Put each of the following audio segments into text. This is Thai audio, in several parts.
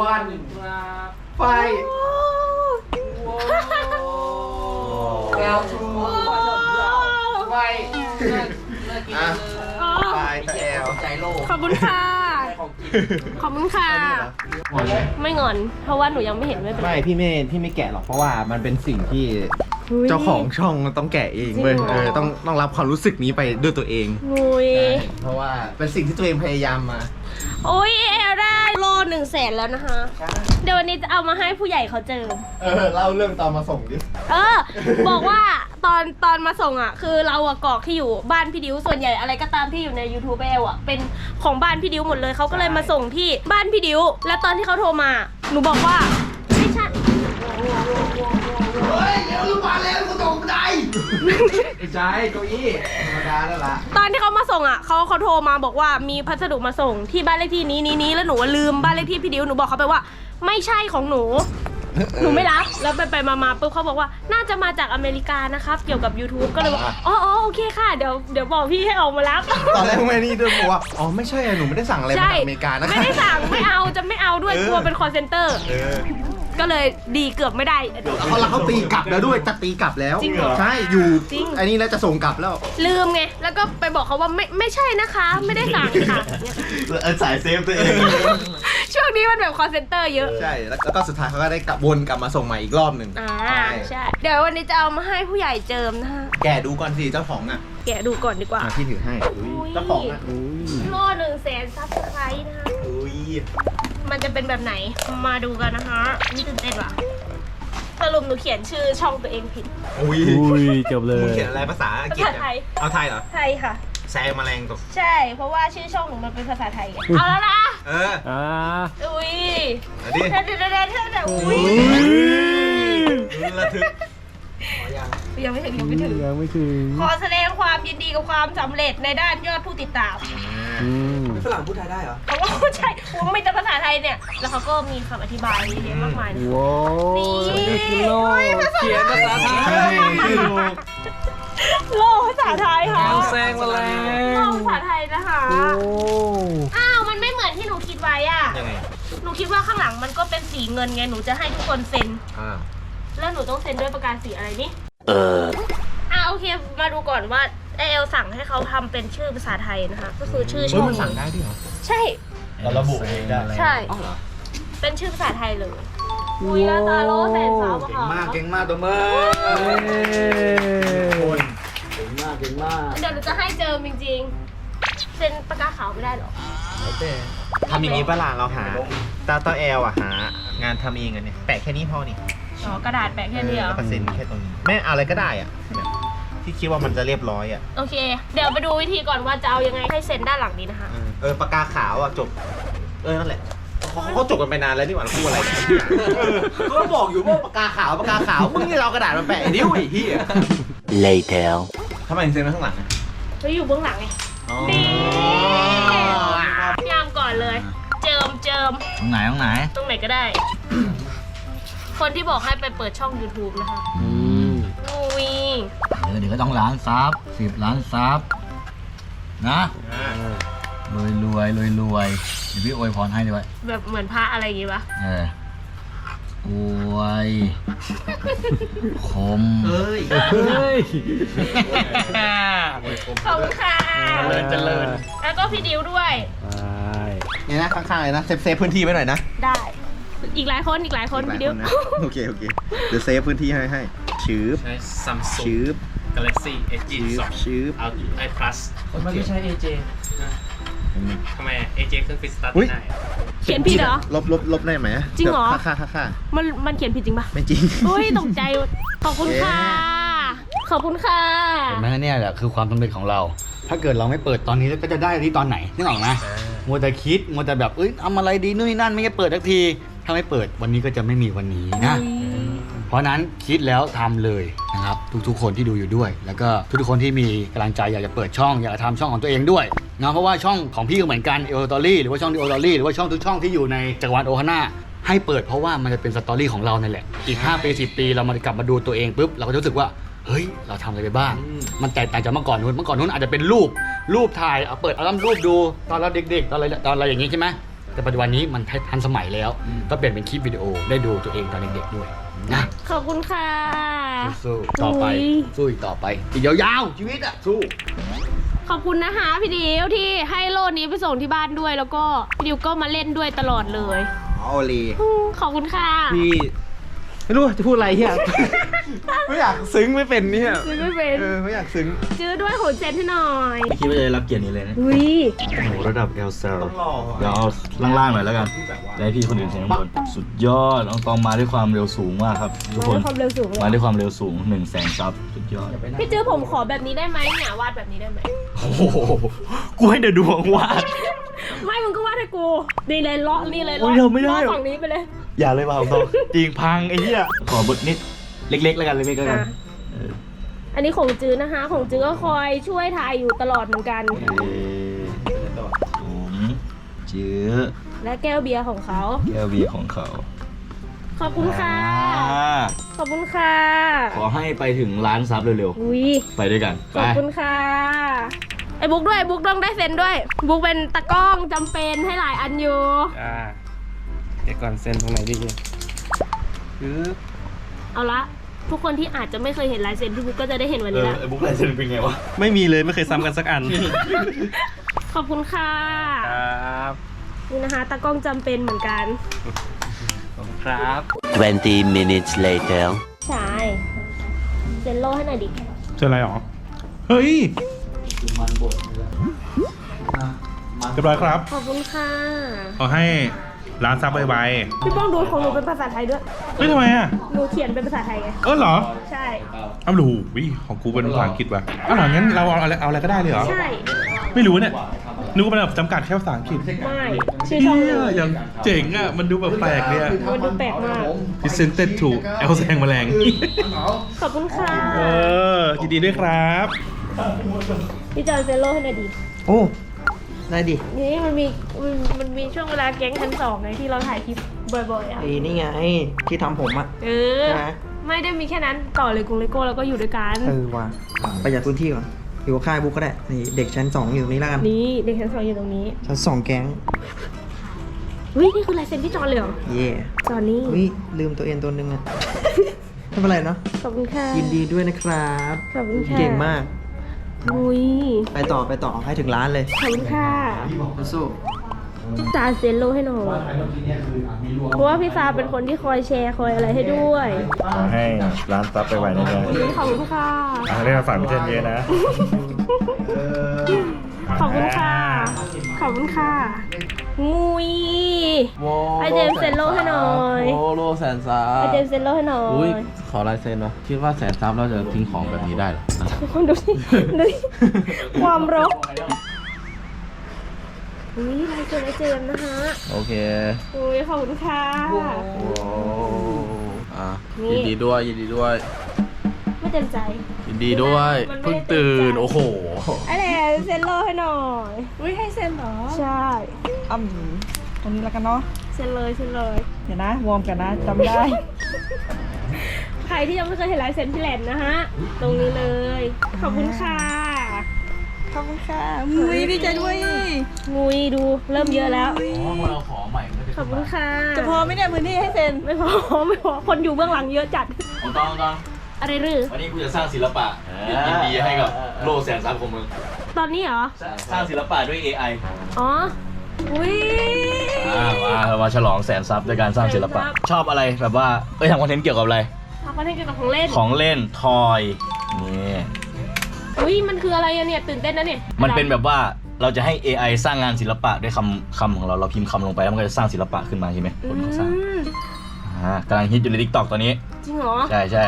วันครับไฟแก้วชูไฟเลิกเลิกกินเลยไฟแก้วใจโลกขอบคุณค่ะของกินขอบคุณค่ะ ไม่งอน เพราะว่าหนูยังไม่เห็นไม่เป็นไร ไม่พี่ไม่พี่ไม่แกะหรอกเพราะว่ามันเป็นสิ่งที่อุ๊ย เจ้าของช่องต้องแกะเองเว้ยจริงเหรอ เออต้องต้องรับความรู้สึกนี้ไปด้วยตัวเองงุยเพราะว่าเป็นสิ่งที่ตัวเองพยายามมาโอ้ยเอลได้โลหนึ่งแสนแล้วนะคะ เดี๋ยววันนี้จะเอามาให้ผู้ใหญ่เขาเจอ เออเล่าเรื่องตอนมาส่งดิ เออ บอกว่าตอนตอนมาส่งอะ คือเราอะกรอกที่อยู่บ้านพี่ดิวส่วนใหญ่อะไรก็ตามที่อยู่ใน YouTube เอลอะเป็นของบ้านพี่ดิวหมดเลยเขาก็เลยมาส่งที่บ้านพี่ดิว แล้วตอนที่เขาโทรมา หนูบอกว่าไม่ใช่ เฮ้ยเร็วลูกบาลแล้วกูตกบันไดไอ้ใจเก้าอี้ธรรมดาแล้วล่ะตอนที่เขามาส่งอะเขาเขาโทรมาบอกว่ามีพัสดุมาส่งที่บ้านเลขที่นี้นี้นี้แล้วหนูว่าลืมบ้านเลขที่พี่ดิวหนูบอกเขาไปว่า ไม่ใช่ของหนู หนูไม่รับ แล้วไปไปมามาปุ๊บเขาบอกว่าน่าจะมาจากอเมริกานะครับ เกี่ยวกับ YouTube ก็เลยว่าอ๋ออ๋อโอเคค่ะ เดี๋ยวเดี๋ยวบอกพี่ให้ออกมารับ ตอนแรกไม่นี่ด้วยบอกว่าอ๋อไม่ใช่อะหนูไม่ได้สั่งอะไรมาจากอเมริกานะไม่ได้สั่งไม่เอาจะไม่เอาด้วยกลัวเป็นคอเซนเตอร์ เออ ก็เลยดีเกือบไม่ได้เขาแล้วเขาตีกลับแล้วด้วยจะตีกลับแล้วจริงเหรอใช่อยู่จริง อันนี้แล้วจะส่งกลับแล้ว ลืมไง แล้วก็ไปบอกเขาว่าไม่ไม่ใช่นะคะ ไม่ได้สั่งค่ะเนี่ยเออสายเซฟตัวเองช่วงนี้มันแบบคอเซนเตอร์เยอะ ใช่แล้วแล้วก็สุดท้ายเขาก็ได้กลับวนกลับมาส่งใหม่อีกรอบหนึ่งอ่าใช่ เดี๋ยววันนี้จะเอามาให้ผู้ใหญ่เจิมนะคะแกดูก่อนสิเจ้าของอะแกะดูก่อนดีกว่า อะพี่ถือให้อุ้ยเจ้าของอะโลหนึ่งแสนซับสไครต์นะคะ อุ้ย มันจะเป็นแบบไหนมาดูกันนะคะนี่ตื่นเต้นว่ะสรุปหนูเขียนชื่อช่องตัวเองผิดอุ้ยอุ้ยจบเลยมึงเขียนอะไรภาษาอังกฤษภาษาไทยเอาไทยเหรอใช่ค่ะ แซงแมลงตกใช่ เพราะว่าชื่อช่องหนูมันเป็นภาษาไทยไงเอาแล้วนะเอออ่าอุ้ยเอาดิเธอเธอเธอเธอเธอเธออุ้ยระทึก ยังไม่ถึงยังไม่ถึง ยังไม่ถึงขอแสดงความยินดีกับความสำเร็จในด้านยอดผู้ติดตามอืมฝรั่งพูดไทยได้เหรอ เพราะว่าใช่ผมไม่แต่ภาษาไทยเนี่ย แล้วเขาก็มีคำอธิบายเยอะมากมายนะว้าวนี่กิโลเขียนภาษาไทยโลกภาษาไทยค่ะแอลแซงมาแล้โลวกภาษาไทยนะคะ โอ้อ้าวมันไม่เหมือนที่หนูคิดไว้อะยังไงหนูคิดว่าข้างหลังมันก็เป็นสีเงินไง หนูจะให้ทุกคนเซ็น อ่า แล้วหนูต้องเซ็นด้วยประกาศสีอะไรนี่ เอออ่าโอเคมาดูก่อนว่าเอลสั่งให้เขาทำเป็นชื่อภาษาไทยนะคะ ก็คือชื่อเฮ้ช่ยองมันสั่งได้ด้วยเหรอ ใช่ เราระบุเองได้ ใช่ อ๋อเหรอ เป็นชื่อภาษาไทยเลยอุ้ยแล้วตาโลแสนสาวอะค่ะเก่งมากตัวเมื่อเก่งมากเก่งมากเดี๋ยวหนูจะให้เจิมจริงๆเซ็นปากกาขาวไม่ได้หรอทำอย่างนี้ปะล่ะเราหาตาต้อแอลอะหางานทำเองอันเนี่ยแปะแค่นี้พอนี่ อ๋อกระดาษแปะแค่นี้เหรอแล้วก็เซ็นแค่ตรงนี้แม่เอาอะไรก็ได้อะแบบที่คิดว่ามันจะเรียบร้อยอะโอเค เดี๋ยวไปดูวิธีก่อนว่าจะเอายังไงให้เซ็นด้านหลังนี้นะคะ เออเออปากกาขาวอะจบ เออนั่นแหละเขาเขาจบกันไปนานแล้วนี่หว่าพูดอะไรเนี่ยเขาก็บอกอยู่ว่าปากกาขาวปากกาขาวมึงนี่เราเอากระดาษมาแปะไอ้นิ้วไอ้เหี้ย later ทำไมถึงเซ็นมาข้างหลังอะเฮ้ยอยู่เบื้องหลังไงนี่ยามก่อนเลย เจิมเจิมตรงไหนตรงไหน ตรงไหนก็ได้ คนที่บอกให้ไปเปิดช่อง YouTube นะคะอืมอุ้ยเดี๋ยวเดี๋ยวก็ต้องล้านซับสิบล้านซับนะรวยรวยรวยรวยเดี๋ยวพี่อวยพรให้ด้วยแบบเหมือนพระอะไรอย่างงี้ปะเอออวยคมเฮ้ยเฮ้ยขอบคุณค่ะเจริญเจริญแล้วก็พี่ดิวด้วย ไป เนี่ยนะข้างๆเลยนะเซฟเซฟพื้นที่ไว้หน่อยนะ ได้ อีกหลายคนอีกหลายคนพี่ดิวโอเค โอเค เดี๋ยวเซฟพื้นที่ให้ให้ชืบใช้ Samsung ชืบ Galaxy S ชืบ22ชืบเอา i plus มันไม่ใช่ AJ ทำไม AJ เครื่องฟิตสตาร์ทอุ๊ยได้เขียนผิดเหรอลบลบลบได้ไหมจริงเหรอค่าค่าค่าค่ามันมันเขียนผิดจริงปะไม่จริง อุ้ยตกใจขอบคุณค่ะ ขอบคุณค่ะ เห็นไหมเนี่ยแหละคือความสำเร็จของเรา ถ้าเกิดเราไม่เปิดตอนนี้ก็จะได้ที่ตอนไหนนึกออกไหมมัวแต่คิดมัวแต่แบบเอ้ยทำอะไรดีนู่นนี่นั่นไม่ได้เปิดทักที ถ้าไม่เปิดวันนี้ก็จะไม่มีวันนี้นะ เพราะฉะนั้นคิดแล้วทำเลยนะครับ ทุกๆ คนที่ดูอยู่ด้วย แล้วก็ทุกๆคนที่มีกำลังใจอยากจะเปิดช่องอยากจะทำช่องของตัวเองด้วยนะเพราะว่าช่องของพี่ก็เหมือนกันเอโอตอรี่หรือว่าช่องดีโอตอรี่หรือว่าช่องทุกช่องที่อยู่ในจักรวาลโอฮาน่าให้เปิดเพราะว่ามันจะเป็นสตอรี่ของเรานั่นแหละอีก5ปี10 ปีเรามากลับมาดูตัวเองปุ๊บเราก็จะรู้สึกว่าเฮ้ย เราทำอะไรไปบ้าง มันแตกต่างจากเมื่อก่อนนู้น เมื่อก่อนนู้นอาจจะเป็นรูป รูปถ่าย เอาเปิดอัลบั้มรูปดู ตอนเราเด็กๆ ตอนอะไรตอนอะไรอย่างงี้ใช่ไหม แต่ปัจจุบันนี้มันทันสมัยแล้ว ก็เปลี่ยนเป็นคลิปวิดีโอได้ดูตัวเองตอนเด็กๆด้วยนะขอบคุณค่ะ สู้ๆต่อไปอุ๊ยสู้อีกต่อไปอีกยาวๆชีวิตอะสู้ ขอบคุณนะคะพี่ดิวที่ให้โลดนี้ไปส่งที่บ้านด้วยแล้วก็พี่ดิวก็มาเล่นด้วยตลอดเลย เอาลีอืมขอบคุณค่ะ พี่ ไม่รู้จะพูดอะไรเฮีย ไม่อยากซึ้งไม่เป็นเนี่ยซื้อไม่เป็นเออไม่อยากซึ้งซื้อด้วยโหนเซนให้หน่อยไม่คิดว่าจะได้รับเกียรตินี้เลยนะอุ้ยโอ้โหระดับเอลเซลต้องรอเดี๋ยวเอาล่างๆหน่อยแล้วกันแล้วให้พี่คนอื่นเสียงบนสุดยอดน้องตองมาด้วยความเร็วสูงมากครับทุกคนความเร็วสูงเลมายด้วยความเร็วสูง1นึ่งแสนซับสุดยอดพี่จื้อผมขอแบบนี้ได้ไหมเนี่ยวาดแบบนี้ได้ไหมโอ้โหกูให้เดอะดวงวาด ไม่มึงก็วาดให้กูนี่เลยเลาะนี่เลยโอ้เลาะยเราไม่ได้ เลาะฝั่งนี้ไปเลย อย่าเลยว่าตองจริงพังไอ้เหี้ยขอบทนิดเล็กๆแล้วกันเล็กๆแล้วกันอะ เอออันนี้ของจื้อนะคะ ของจื้อก็คอยช่วยถ่ายอยู่ตลอดเหมือนกันผมเจือและแก้วเบียร์ของเขา แก้วเบียร์ของเขาขอบคุณค่ะ อ่าขอบคุณค่ะขอให้ไปถึงล้านซับเร็วอุ้ยๆ ไปด้วยกันขไปอบคุณค่ะ ไอ้บุ๊กด้วยไอ้บุ๊กต้องได้เซ็นด้วย บุ๊กเป็นตะกล้องจำเป็นให้หลายอันอยู่ อ่า เดี๋ยวก่อนเซ็นตรงไหนดีคือเอาละทุกคนที่อาจจะไม่เคยเห็นลายเซ็นพี่บุ๊กก็จะได้เห็นวันเอนี้อละไอ้บุ๊กลายเซ็นเป็นไงวะ ไม่มีเลยไม่เคยซ้ำกันสักอัน ขอบคุณค่ะครับนี่นะคะตากล้องจำเป็นเหมือนกันขอบคุณครับ 20 minutes later. ใช่เซ็นโลให้หน่อยดิเจออะไรหรอ เฮ้ยเรียบร้อยครับขอบคุณค่ะเอาให้ ร้านซับไวพี่ป้องดูของหนูเป็นภาษาไทยด้วยๆเฮ้ยทำไมอะ หนูเขียนเป็นภาษาไทยไง เออเหรอ ใช่อ้าวหรูวิของกูเป็นภาษาอังกฤษว่ะอ้าวเหรองั้นเราเอาอะไรเอาอะไรก็ได้เลยเหรอ ใช่ ไม่รู้เนี่ยนึกว่ามันแบบจำกัดแค่ภาษาอังกฤษไม่ชื่อช่องหเหี้นูยอย่างเจ๋งอะ มันดูแบบแปลกเนี่ย มันดูแปลกมาก presented to เอลแซงแมลง ขอบคุณค่ะเออยินดีด้วยครับ พี่จอยเซ็นโลให้หน่อยดิโอ้ ได้ดินี่มันมีมันมันมีช่วงเวลาแก๊งชั้นสองไงที่เราถ่ายคลิปบ่อยๆอะ ไอ้นี่ไงที่ทำผมอะเออใช่ไหมไม่ได้มีแค่นั้นต่อเลยกรุงเลโก้แล้วก็อยู่ด้วยกัน เออว่ะประหยัดพื้นที่ก่อนอยู่กับค่ายบุ๊กก็ได้นี่เด็กชั้นสองอยู่ตรงนี้แล้วกันนี่เด็กชั้นสองอยู่ตรงนี้ชั้นสองแก๊งเฮ้ยนี่คือลายเซ็นพี่จอนเลยเหรอเย่จอนนี่อุ้ยลืมตัวเองตัวหนึงอะ ไม่เป็นไรเนาะขอบคุณค่ะยินดีด้วยนะครับ ขอบคุณค่ะ เก่งมาก อุ้ยไปต่อไปต่อให้ถึงร้านเลยขอบคุณค่ะสู้จานเซ็นโลให้หน่อยเพราะว่าพี่ซาเป็นคนที่คอยแชร์คอยอะไรให้ด้วยให้ร้านซับไปไวๆนะจ๊ะขอบคุณค่ะอะเรียกมาฝากพี่เทนเยอะนะ ขอบคุณค่ะ ขอบคุณค่ะ งุยไอเจมส์เซ็นโลให้หน่อยโอ้โลแสนซัไอบเจมส์เซ็นโลให้หน่ออุ้ยยขอลายเซ็นวะคิดว่าแสนซับเราจะทิ้งของแบบนี้ได้เหรออะทุกคนดูสิดูสิความรกอุ้ยลายเซ็นไอเจมส์นะคะโอเคอุ้ยขอบคุณค่ะ โอ้อะนี่ยินดีด้วยยินดีด้วย ไม่เต็มใจ ยินดีด้วยมันไม่ได้เพิ่งตื่น เต็มใจ โอ้โห ไอแหละเซ็นโลให้หน่อย อุ้ยให้เซ็นเหรอ ใช่ อ่ำตรงนี้แล้วกันเนาะ เซ็นเลยเซ็นเลย เดี๋ยวนะ วอร์มกันนะจำได้ ใครที่ยังไม่เคยเห็นลายเซ็นพี่แหลนนะฮะ ตรงนี้เลย ขอบคุณค่ะ ขอบคุณค่ะอุ้ยดีใจด้วยงุยดูเริ่มเยอะแล้วอ๋อเราขอใหม่ก็จะขอบคุณค่ะ จะพอไหมเนี่ยพื้นที่ให้เซ็น ไม่พอ ไม่พอ คนอยู่เบื้องหลังเยอะจัดของตองตอง อะไรหรือ วันนี้กูจะสร้างศิลปะยินดีให้กับโลแสนซับของมึงตอนนี้เหรอ สร้างศิลปะด้วย AI อ๋อ อุ้ยอ่ามาเรามาฉลองแสนซับด้วยการสร้างศิลปะแสนซับชอบอะไรแบบว่าเอ้ยทำคอนเทนต์เกี่ยวกับอะไร ทำคอนเทนต์เกี่ยวกับของเล่น ของเล่นทอยนี่อุ้ยมันคืออะไรอะเนี่ยตื่นเต้นนะเนี่ยมันเป็นแบบว่าเราจะให้ AI สร้างงานศิลปะด้วยคำคำของเราเราพิมพ์คำลงไปแล้วมันก็จะสร้างศิลปะขึ้นมาใช่ไหมอืคนเขาสร้างมอ่ากำลังฮิตอยู่ใน TikTok ตอนนี้ จริงเหรอ ใช่ใช่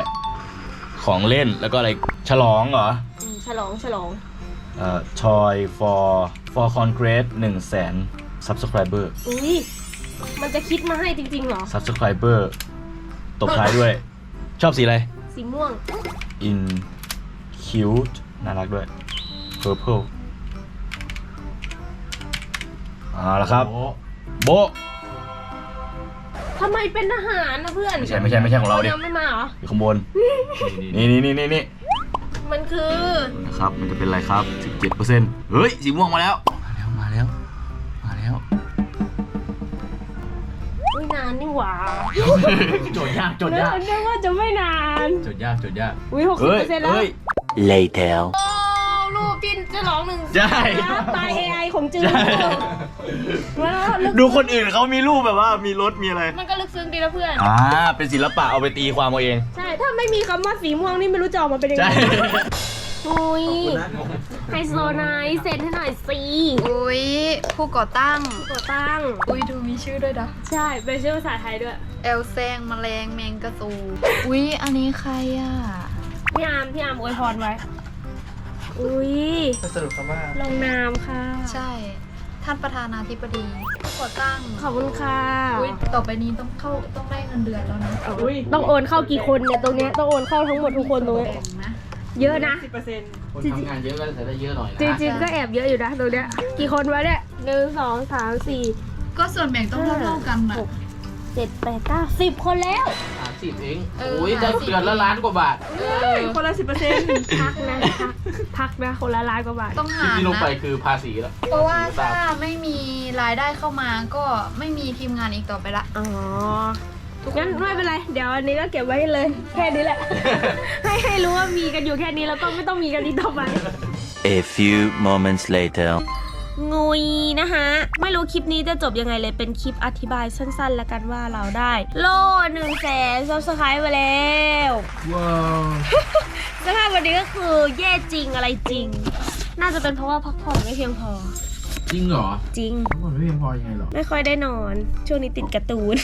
ของเล่นแล้วก็อะไรฉลองเหรออืมฉลองฉลอง เอ่อ Toy for for Congress 1 0 0 0 0แสน subscriber อุ้ยมันจะคิดมาให้จริงๆเหรอ subscriber ตบท้ายด้วย ชอบสีอะไร สีม่วง in cute น่ารักด้วย purple เอาละครับโบะ ทำไมเป็นทหารนะเพื่อนไม่ใช่ไม่ใช่ไม่ใช่ของเราดิ ยังไม่มาเหรอ อยู่ข้างบน นี่นี่นี่นี่นี่มันคือนะครับ มันจะเป็นอะไรครับ 17%เฮ้ย สีม่วงมาแล้ว มาแล้ว มาแล้วมาแล้วนี่หว่าโจทย์ยากโจทย์นึกยากนึกว่าจะไม่นาน โจทย์ยากโจทย์ยาก อุ้ยหกสิบเฮ้ยเปอร์เซ็นต์แล้ว เฮ้ย Later. โอ้รูปที่จะร้อง หนึ่งใช่ตาย AI ของจืดใช่แล้วลึกดูคนอื่นเขามีรูปแบบว่ามีรถมีอะไร มันก็ลึกซึ้งดีนะเพื่อน อ่า เป็นศิลปะเอาไปตีความเอาเอง ใช่ ถ้าไม่มีคำว่าสีม่วงนี่ไม่รู้จะออกมาเป็นยังไงใช่อุ้ยไฮโซไนท์เซ็นให้หน่อยสิอุ้ยผู้ก่อตั้ง ตัวตั้ง อุ้ยดูมีชื่อด้วยนะใช่เป็นชื่อภาษาไทยด้วย เอลแซงแมลงแมงกะซูอุ้ยอันนี้ใครอะ พี่อาร์มพี่อาร์มอวยพรไว้ อุ้ยสรุปคำว่า ลงนามค่ะ ใช่ ท่านประธานาธิบดีผู้ก่อตั้งขอบคุณค่ะอุ้ยต่อไปนี้ต้องเข้าต้องได้เงินเดือนแล้วนะต้องโอนเข้ากี่คนเนี่ยตรงเนี้ยต้องโอนเข้าทั้งหมดทุกคนตรงเนี้ยแบ่งนะเยอะนะคนทำงานเยอะก็จะได้เยอะหน่อยนะจริงๆก็แอบเยอะอยู่นะตรงเนี้ยกี่คนวะเนี่ยหนึ่งสองสามสี่ก็ส่วนแบ่งต้องเท่าๆกันนะหกเจ็ดแปดเก้าสิบคนแล้วสามสิบเอง เออโอ้ยได้เดือนละล้านกว่าบาท เออคนละสิบเปอร์เซ็นต์พักนะพัก พักนะคนละล้านกว่าบาทต้องคลิปหารที่ลงนะไปคือภาษีแล้วเพราะว่าถ้าไม่มีรายได้เข้ามาก็ไม่มีทีมงานอีกต่อไปละ อ๋องั้นไม่เป็นไร เดี๋ยวอันนี้ก็เก็บไว้เลย แค่นี้แหละ ให้ให้รู้ว่ามีกันอยู่แค่นี้แล้วก็ไม่ต้องมีกันอีกต่อไป A few moments later. งุยนะคะไม่รู้คลิปนี้จะจบยังไงเลยเป็นคลิปอธิบายสั้นๆ แล้วกันว่าเราได้ โล่หนึ่งแสนซับสไครต์ไปแล้วว้าวสภาพวันนี้ก็คือแย่จริงอะไรจริง น่าจะเป็นเพราะว่าพักผ่อนไม่เพียงพอ จริงเหรอจริงมันไม่เพียงพอยังไงหรอ ไม่ค่อยได้นอน ช่วงนี้ติดการ์ตูน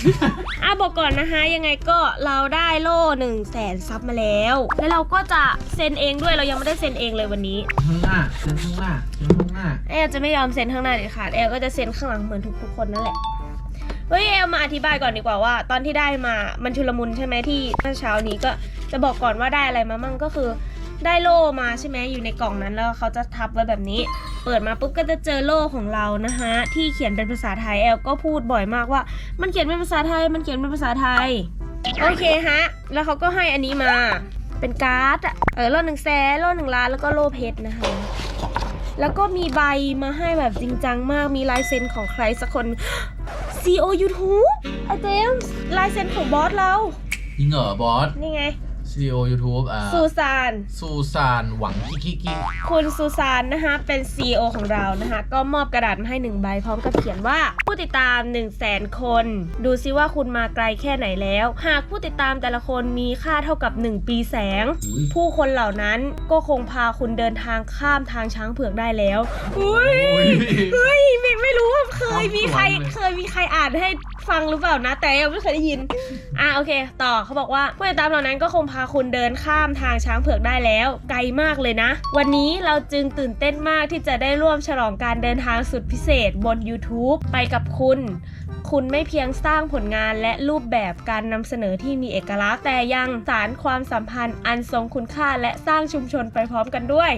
อะบอกก่อนนะคะ ยังไงก็เราได้โล่หนึ่งแสนซับมาแล้ว แล้วเราก็จะเซ็นเองด้วยเรายังไม่ได้เซ็นเองเลยวันนี้ ข้างหน้าเซ็นข้างหน้าเซ็นข้างหน้า แอลจะไม่ยอมเซ็นข้างหน้าเด็ดขาดแอลก็จะเซ็นข้างหลังเหมือนทุกๆคนนั่นแหละ เฮ้ยแอลมาอธิบายก่อนดีกว่าว่า ตอนที่ได้มา มันชุลมุนใช่ไหมที่เมื่อเช้านี้ก็จะบอกก่อนว่าได้อะไรมามั่งก็คือ ได้โล่มาใช่ไหมอยู่ในกล่องนั้นแล้วเขาจะทับไว้แบบนี้ เปิดมาปุ๊บก็จะเจอโล่ของเรานะคะที่เขียนเป็นภาษาไทยแอลก็พูดบ่อยมากว่า มันเขียนเป็นภาษาไทย มันเขียนเป็นภาษาไทย โอเคฮะ แล้วเขาก็ให้อันนี้มาเป็นการ์ดอะเออโล่หนึ่งแสนโล่หนึ่งล้านแล้วก็โล่เพชรนะคะแล้วก็มีใบมาให้แบบจริงจังมากมีลายเซ็นของใครสักคน CEO YouTube ไอเจมส์ลายเซ็นของบอสเราจริงเหรอบอส นี่ไง CEO YouTube อ่าซูซาน ซูซานหวังกิกกิกกิกคุณซูซานนะคะเป็น CEO ของเรานะคะก็มอบกระดาษมาให้หนึ่งใบพร้อมกับเขียนว่า ผู้ติดตาม 1 0 0 0 0แสนคน ดูซิว่าคุณมาไกลแค่ไหนแล้ว หากผู้ติดตามแต่ละคนมีค่าเท่ากับ 1 ปีแสง อุ้ยผู้คนเหล่านั้นก็คงพาคุณเดินทางข้ามทางช้างเผือกได้แล้ว อุ้ยเฮ้ยไม่ไม่รู้ว่าเคยมีใครความสวยเลยเคยมีใครอ่านให้ ฟังหรือเปล่านะ แต่ยังไม่เคยได้ยิน อะโอเค ต่อเขาบอกว่าผู้ติดตามเหล่านั้นก็คงพาคุณเดินข้ามทางช้างเผือกได้แล้ว ไกลมากเลยนะ วันนี้เราจึงตื่นเต้นมากที่จะได้ร่วมฉลองการเดินทางสุดพิเศษบน YouTube ไปกับคุณ คุณไม่เพียงสร้างผลงานและรูปแบบการนำเสนอที่มีเอกลักษณ์ แต่ยังสารความสัมพันธ์อันทรงคุณค่าและสร้างชุมชนไปพร้อมกันด้วย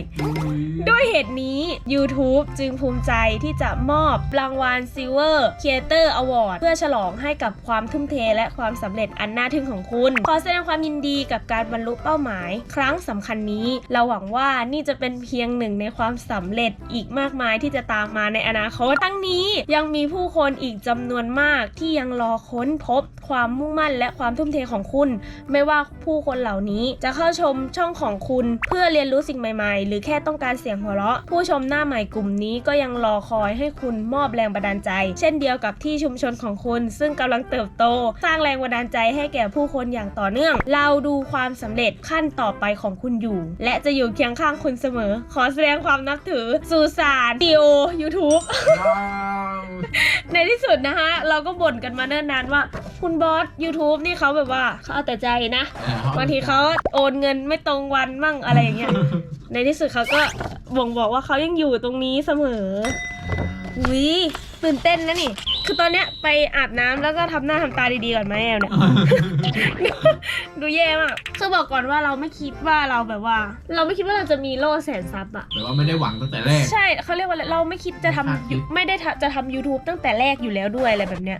ด้วยเหตุนี้ YouTube จึงภูมิใจที่จะมอบรางวัล Silver Creator Award เพื่อฉลองให้กับความทุ่มเทและความสำเร็จอันน่าทึ่งของคุณ ขอแสดงความยินดีกับการบรรลุเป้าหมาย ครั้งสำคัญนี้ เราหวังว่านี่จะเป็นเพียงหนึ่งในความสำเร็จอีกมากมายที่จะตามมาในอนาคต ทั้งนี้ยังมีผู้คนอีกจำนวนมากที่ยังรอค้นพบความมุ่งมั่นและความทุ่มเทของคุณ ไม่ว่าผู้คนเหล่านี้จะเข้าชมช่องของคุณเพื่อเรียนรู้สิ่งใหม่ๆ หรือแค่ต้องการเสียงหัวเราะ ผู้ชมหน้าใหม่กลุ่มนี้ก็ยังรอคอยให้คุณมอบแรงบันดาลใจ เช่นเดียวกับที่ชุมชนของคุณ ซึ่งกำลังเติบโต สร้างแรงบันดาลใจให้แก่ผู้คนอย่างต่อเนื่อง เราดูความสำเร็จขั้นต่อไปของคุณอยู่ และจะอยู่เคียงข้างคุณเสมอ ขอแสดงความนับถือสุสานดีโอ YouTube ในที่สุดนะคะเราก็บ่นกันมาเนิ่นนานว่า คุณบอส YouTube นี่เขาแบบว่าเขาเอาแต่ใจนะบางทีเขาโอนเงินไม่ตรงวันมั่งอะไรอย่างเงี้ยในที่สุดเขาก็บ่งบอกว่าเขายังอยู่ตรงนี้เสมอ วิตื่นเต้นนะนี่ คือตอนเนี้ยไปอาบน้ำแล้วก็ทำหน้าทำตาดีๆก่อนไหมแอลเนี่ย ดูแย่มากคือบอกก่อนว่าเราไม่คิดว่าเราแบบว่า เราไม่คิดว่าเราจะมีโล่แสนซับอะแต่ว่าไม่ได้หวังตั้งแต่แรก ใช่เขาเรียกว่าอะไรเราไม่คิดจะทำไม่คาดคิดไม่ได้ทำจะทำ YouTube ตั้งแต่แรกอยู่แล้วด้วยอะไรแบบเนี้ย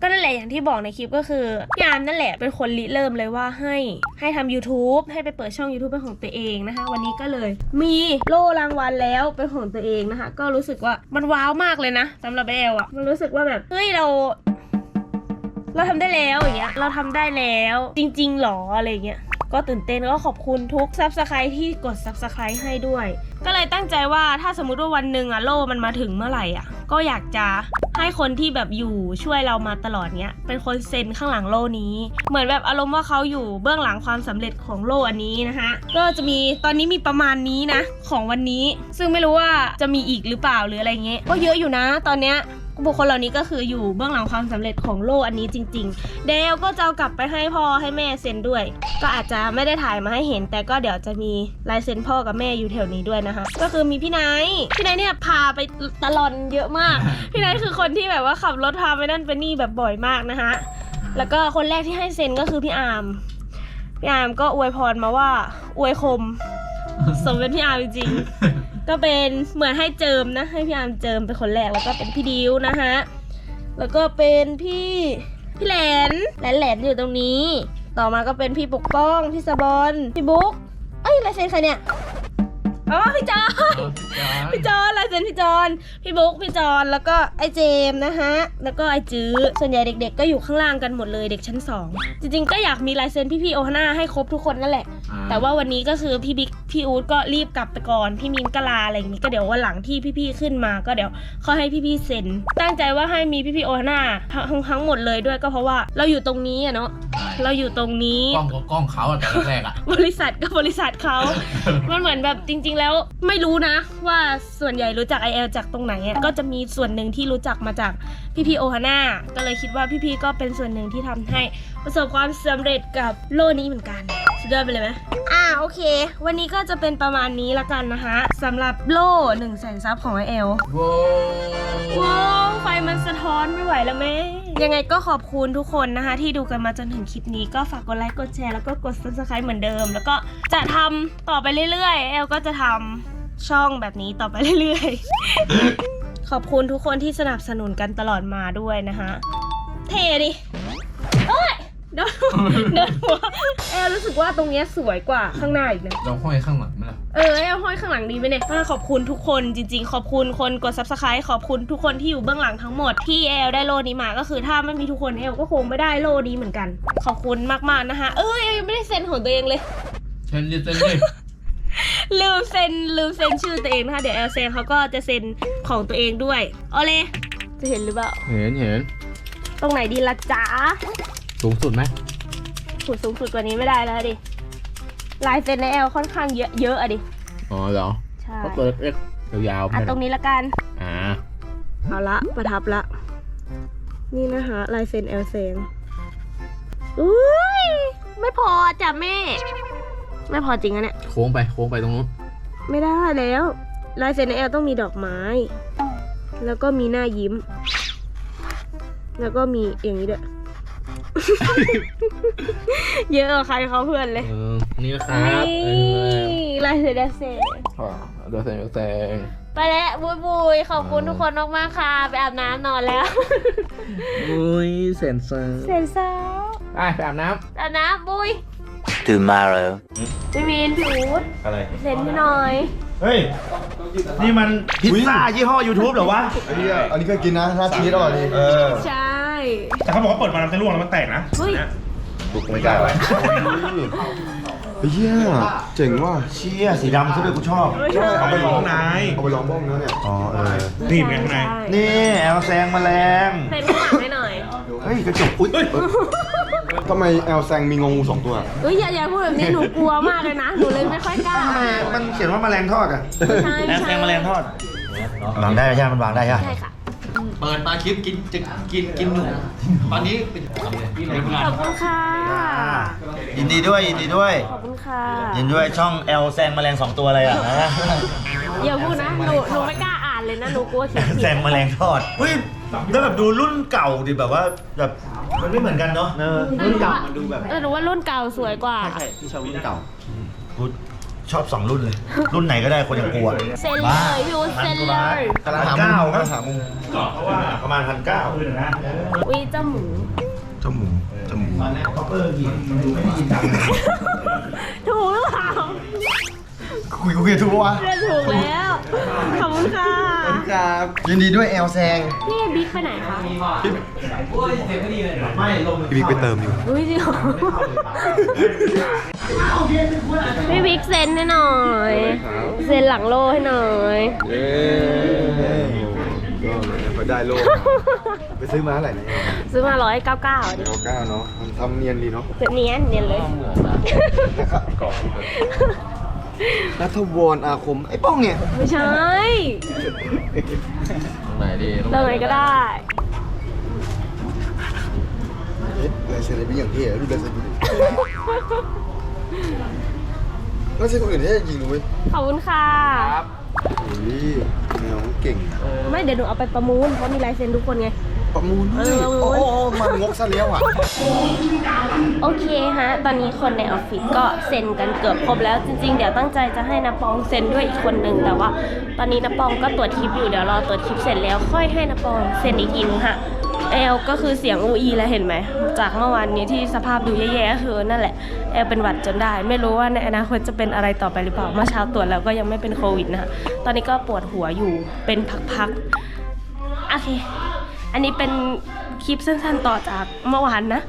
ก็นั่นแหละอย่างที่บอกในคลิปก็คือพี่อาร์มนั่นแหละเป็นคนริเริ่มเลยว่าให้ให้ทำ YouTube ให้ไปเปิดช่อง YouTube เป็นของตัวเองนะคะ วันนี้ก็เลยมีโล่รางวัลแล้วเป็นของตัวเองนะคะ ก็รู้สึกว่ามันว้าวมากเลยนะสำหรับแอลอะมันรู้สึกว่าแบบเฮ้ยเราเราทำได้แล้วอย่างเงี้ย เราทำได้แล้ว จริง ๆ หรออะไรเงี้ย ก็ตื่นเต้นก็ขอบคุณทุกซับสไครต์ที่กดซับสไครต์ให้ด้วย ก็เลยตั้งใจว่าถ้าสมมุติว่าวันหนึ่งอะโล่มันมาถึงเมื่อไหร่อะก็อยากจะให้คนที่แบบอยู่ช่วยเรามาตลอดเนี้ยเป็นคนเซ็นข้างหลังโล่นี้ เหมือนแบบอารมณ์ว่าเขาอยู่เบื้องหลังความสำเร็จของโล่อันนี้นะคะก็จะมีตอนนี้มีประมาณนี้นะของวันนี้ ซึ่งไม่รู้ว่าจะมีอีกหรือเปล่าหรืออะไรเงี้ยก็เยอะอยู่นะ ตอนเนี้ย บุคคลเหล่านี้ก็คืออยู่เบื้องหลังความสำเร็จของโลกอันนี้จริง ๆ เดลก็จะเอากลับไปให้พ่อให้แม่เซ็นด้วย ก็อาจจะไม่ได้ถ่ายมาให้เห็น แต่ก็เดี๋ยวจะมีลายเซ็นพ่อกับแม่อยู่แถวนี้ด้วยนะคะ ก็คือมีพี่ไนท์พี่ไนท์เนี่ยพาไปตลอนเยอะมาก พี่ไนท์คือคนที่แบบว่าขับรถพาไปนั่นไปนี่แบบบ่อยมากนะคะแล้วก็คนแรกที่ให้เซ็นก็คือพี่อาร์มพี่อาร์มก็อวยพรมาว่าอวยคมสมเป็นพี่อาร์มจริงๆ ก็เป็นเหมือนให้เจิมนะ ให้พี่อาร์มเจิมเป็นคนแรกแล้วก็เป็นพี่ดิวนะฮะแล้วก็เป็นพี่พี่แหลนแหลนแหลนอยู่ตรงนี้ ต่อมาก็เป็นพี่ปกป้องพี่สะบอนพี่บุ๊กเอ้ยลายเซ็นใครเนี่ยอ๋อพี่จอนพี่จอนลายเซ็นพี่จอนพี่บุ๊กพี่จอนแล้วก็ไอเจมส์นะฮะแล้วก็ไอจื้อส่วนใหญ่เด็ก ๆ ก็อยู่ข้างล่างกันหมดเลยเด็กชั้นสองจริงๆ ก็อยากมีลายเซ็นพี่ๆโอฮาน่าให้ครบทุกคนนั่นแหละ แต่ว่าวันนี้ก็คือพี่บิ๊ก พี่อู๊ดก็รีบกลับไปก่อน พี่มินก็ลาอะไรอย่างนี้ก็เดี๋ยววันหลังที่พี่ๆขึ้นมาก็เดี๋ยวค่อยให้พี่ๆเซ็น ตั้งใจว่าให้มีพี่ๆโอฮาน่าทั้งทั้งหมดเลยด้วยก็เพราะว่าเราอยู่ตรงนี้อะเนาะเราอยู่ตรงนี้กล้องก็กล้องเขาอะแต่แรกๆอะบริษัทก็บริษัทเขา มันเหมือนแบบจริง ๆ แล้วไม่รู้นะ ว่าส่วนใหญ่รู้จัก IL จากตรงไหนอะก็จะมีส่วนหนึ่งที่รู้จักมาจากพี่พีโอฮาน่าก็เลยคิดว่าพี่ๆก็เป็นส่วนหนึ่งที่ทำให้ประสบความสำเร็จกับโลนี้เหมือนกัน สุดยอดไปเลยไหมอ่าโอเค วันนี้ก็จะเป็นประมาณนี้ละกันนะคะสำหรับโล่1นึ่งแสนซับของ IL ว้าวไฟมันสะท้อนไม่ไหวแล้วแม่ ยังไงก็ขอบคุณทุกคนนะคะ ที่ดูกันมาจนถึงคลิปนี้ก็ฝากกดไลค์กดแชร์แล้วก็กด subscribe เหมือนเดิม แล้วก็จะทำต่อไปเรื่อยๆ แอลก็จะทำช่องแบบนี้ต่อไปเรื่อยๆ ขอบคุณทุกคนที่สนับสนุนกันตลอดมาด้วยนะคะเท่ดิโอ้ย เดินเดินหัวแอลรู้สึกว่าตรงเนี้ยสวยกว่าข้างหน้าอีกนะ เราห้อยข้างหลังไหมล่ะ เออไอ้ห้อยข้างหลังดีไหมเนี่ยอ่าขอบคุณทุกคนจริง ๆ ขอบคุณคนกด subscribe ขอบคุณทุกคนที่อยู่เบื้องหลังทั้งหมดที่เอลได้โลนี้มาก็คือถ้าไม่มีทุกคนเอลก็คงไม่ได้โลนี้เหมือนกัน ขอบคุณมากๆนะคะ เออเอลยังไม่ได้เซ็นของตัวเองเลย เช่นดิเช่นดิลืมเซ็นลืมเซ็นชื่อตัวเองนะคะเดี๋ยวเอลเซ็นเขาก็จะเซ็นของตัวเองด้วยเอาเลยจะเห็นหรือเปล่า เห็นเห็นตรงไหนดีละจ๊ะ สูงสุดไหมสุดสูงสุดกว่านี้ไม่ได้แล้วดิ ลายเซ็นในเอลค่อนข้างเยอะเยอะอะดิ อ๋อเหรอใช่เพราะตัวเล็กๆยาวๆอะไม่ตรงนี้ละกัน อ่าเอาละประทับละ นี่นะคะลายเซ็นเอลเซงอุ้ยไม่พอจ้ะแม่ ไม่พอจริงอะเนี่ย โค้งไปโค้งไปตรงนู้นไม่ได้แล้ว ลายเซ็นเอลต้องมีดอกไม้ แล้วก็มีหน้ายิ้ม แล้วก็มีอย่างนี้ด้วย เยอะกว่าใครเขาเพื่อนเลยเออนี่นะครับนี่ลายเซ็นเอลเซงเดี๋ยวแซงเดี๋ยวแซงไปแล้วบุยบุยขอบคุณทุกคนมากๆค่ะ ไปอาบน้ำนอนแล้ว อุ้ยเซนเซอร์เซ็นเซอร์ไปไปอาบน้อาบน้ำบุย Tomorrow. พี่มีนพี่อู๊ดอะไร เซ็นให้หน่อย เฮ้ย นี่มันพิซซ่ายี่ห้อ YouTube เหรอวะ อันนี้อันนี้ก็กินนะถ้าชีสอร่อยดี เออ ใช่ แต่เขาบอกว่าเปิดมาน้ำจะร่วงแล้วมันแตกนะเฮ้ยเนี่ยไม่กล้าไว้เฮียเจ๋งว่ะเชี่ยสีดำซะด้วยกูชอบเอาไปลองนายเอาไปลองบ้องนะเนี่ยอ๋อเออนี่เป็นไงข้างในนี่แอลแซงแมลงเซ็นข้างหลังให้หน่อยเฮ้ยกระจกอุ้ยทำไมแอลแซงมีงองูสองตัวเฮ้ยอย่าอย่าพูดแบบนี้หนูกลัวมากเลยนะหนูเลยไม่ค่อยกล้าทำไมมามันเขียนว่าแมลงทอดอะใช่แอลใช่แซงแมลงทอดวางได้ใช่ไหมมันวางได้ใช่ไหมใช่ค่ะ เปิดมาคลิปกินจะกินกินหนูตอนนี้เป็นเป็นงานขอบคุณค่ะ ยินดีด้วยยินดีด้วย ขอบคุณค่ะ ยินดีด้วยช่องแอลแซงแมลงสองตัวอะไรอะนะอย่าพูดนะหนูหนูไม่กล้าอ่านเลยนะหนูกลัวเขียนผิดแซงแมลงทอดเฮ้ยแล้วแบบดูรุ่นเก่าดิแบบว่าแบบมันไม่เหมือนกันเนาะเออรุ่นเก่ามันดูแบบเออหนูว่ารุ่นเก่าสวยกว่า ใช่พี่ชอบรุ่นเก่ากู ชอบสองรุ่นเลย รุ่นไหนก็ได้คนยังกลัวเซ็นเลยพี่อู๊ดเซ็นเลยกำลังหาเก้ากำลังหามุมประมาณพันเก้าอุ้ยเจ้าหมูจมูกจมูกถูกหรือเปล่า คุยคุยถูกปะวะเรียนถูกแล้ว ขอบคุณค่ะ ครับยินดีด้วยแอลแซงพี่บิ๊กไปไหนคะไม่ลงพี่บิ๊กไปเติมอยู่อุ้ยจริงเหรอพี่บิ๊กเซ็นให้หน่อย เซ็นหลังโลให้หน่อย เย้ก็ได้โลกไปซื้อมาเท่าไหร่นะซื้อมาร้อยเก้าเก้าดิเก้าเก้าเนาะมันทำเนียนดีเนาะเนียนเนียนเลย นัทวรอาคม ไอ้ป้องเนี่ย ไม่ใช่ตรงไหนดีเราไงก็ได้ เอ๊ะลายเซ็นไอ้บิ๊กอย่างที่ดูลายเซ็นดูดิลายเซ็นคนอื่นที่ยิงเลยเว้ยขอบคุณค่ะโอ้ยน้องเก่งไม่เดี๋ยวหนูเอาไปประมูลเพราะมีลายเซ็นทุกคนไง ประมูลด้วยเออประมูลโอ้โหมันงกซะแล้วอะ โอเคฮะ ตอนนี้คนในออฟฟิศก็เซ็นกันเกือบครบแล้วจริงๆ เดี๋ยวตั้งใจจะให้นปองเซ็นด้วยอีกคนหนึ่งแต่ว่า ตอนนี้นปองก็ตรวจคลิปอยู่เดี๋ยวรอตรวจคลิปเสร็จแล้วค่อยให้นปองเซ็นอีกทีนึงค่ะแอลก็คือเสียงอูอีแล้วเห็นไหม จากเมื่อวานนี้ที่สภาพดูแย่ๆก็คือนั่นแหละแอลเป็นหวัดจนได้ ไม่รู้ว่าในอนาคตจะเป็นอะไรต่อไปหรือเปล่าเมื่อเช้าตรวจแล้วก็ยังไม่เป็นโควิดนะคะตอนนี้ก็ปวดหัวอยู่เป็นพักๆโอเค อันนี้เป็นคลิปสั้นๆต่อจากเมื่อวานนะ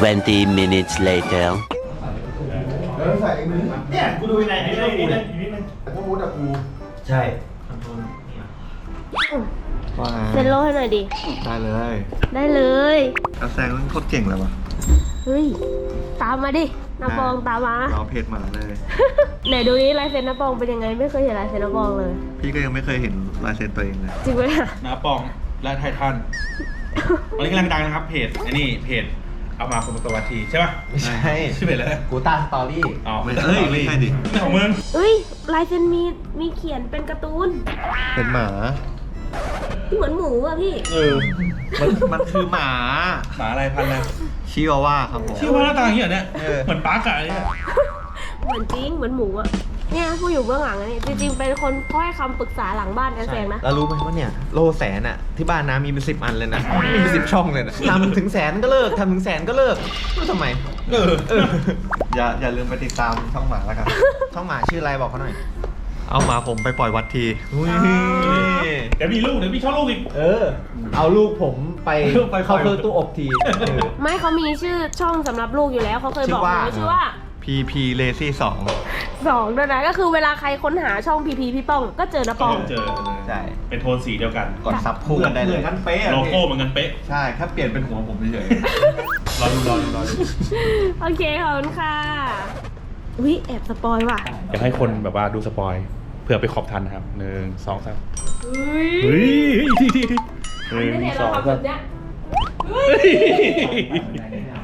20 minutes later. เนี่ยกูดูในไหนได้ดีเลยแต่พวกมูดอะกูใช่ว่าไงเซ็นโลให้หน่อยดิ ได้เลยได้เลยอาแซงมันโคตรเก่งเลยวะเฮ้ย ตามมาดินาปองตามมาเราเพจมาเลยไหนดูนี่ลายเซ็นนาปองเป็นยังไง ไม่เคยเห็นลายเซ็นนาปองเลย พี่ก็ยังไม่เคยเห็นลายเซ็นตัวเองเลยจริงไหมอะน้าปอง และไททันวันนี้กำลังดังนะครับเพจไอ้นี่เพจเอามาคนตัววัตทีใช่ป่ะไม่ใช่ ชื่อเพจอะไรนะกูต้าสตอรี่อ๋อไม่เอ้ยไม่ใช่ดิไม่ของมึงเอ้ยลายเซ็นมีมีเขียนเป็นการ์ตูนเป็นหมา เหมือนหมูอะพี่ เออมันมันคือหมาหมาอะไรพันธุ์อะไรชิวาว่าครับผมชื่อว่าหน้าตาอย่างเงี้ยเนี่ยเออเหมือนปาร์กอะเนี่ยเหมือนจริงเหมือนหมูอะ เนี่ยผู้อยู่เบื้องหลังอันนี้จริงๆเป็นคนค่อยคำปรึกษาหลังบ้านกันแสงนะ แล้วรู้ไหมว่าเนี่ยโลแสนอะที่บ้านน้ามีเป็นสิบอันเลยนะ มีเป็นสิบช่องเลยนะทำถึงแสนก็เลิกทำถึงแสนก็เลิกไม่รู้ทำไมเออเอออย่าอย่าลืมไปติดตามช่องหมาแล้วกัน ช่องหมาชื่ออะไรบอกเขาหน่อยเอาหมาผมไปปล่อยวัดทีอุ้ยเดี๋ยวมีลูกเดี๋ยวพี่ชอบลูกอีก เออ เอาลูกผมไปไปปล่เข้าอยเครื่องตู้อบทีเออ ไม่เขามีชื่อช่องสำหรับลูกอยู่แล้วเขาเคยบอกหนูชื่อว่าชื่อว่า PP Lazy 2 สองด้วยนะก็คือเวลาใครค้นหาช่องพีพีพี่ป้องก็เจอนะก็ป้องต้อง เจอใช่ เป็นโทนสีเดียวกันกดซับคู่กันได้เลยเหมือนกันเป๊ะอะโลโก้เหมือนกันเป๊ะใช่แค่เปลี่ยนเป็นหัวผมเฉยรอดูรอดูรอดูโอเคขอบคุณค่ะวิแอบสปอยว่ะอยากให้คนแบบว่าดูสปอยเผื่อไปขอบทันนะครับหนึ่งสองสามอุ้ยเฮ้ยทีทีทีหนึ่ไม่งเห็นสเราองทำแบสามบเนี้ยเฮ้ย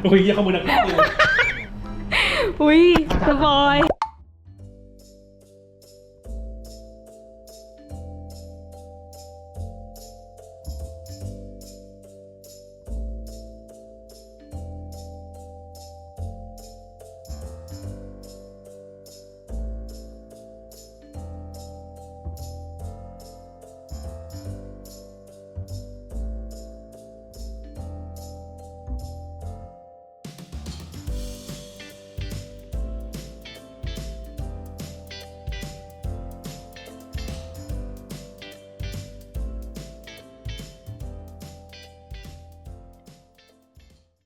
โอ้ยเยี่ยข้อมือหนักมากเลย อุ้ยสปอย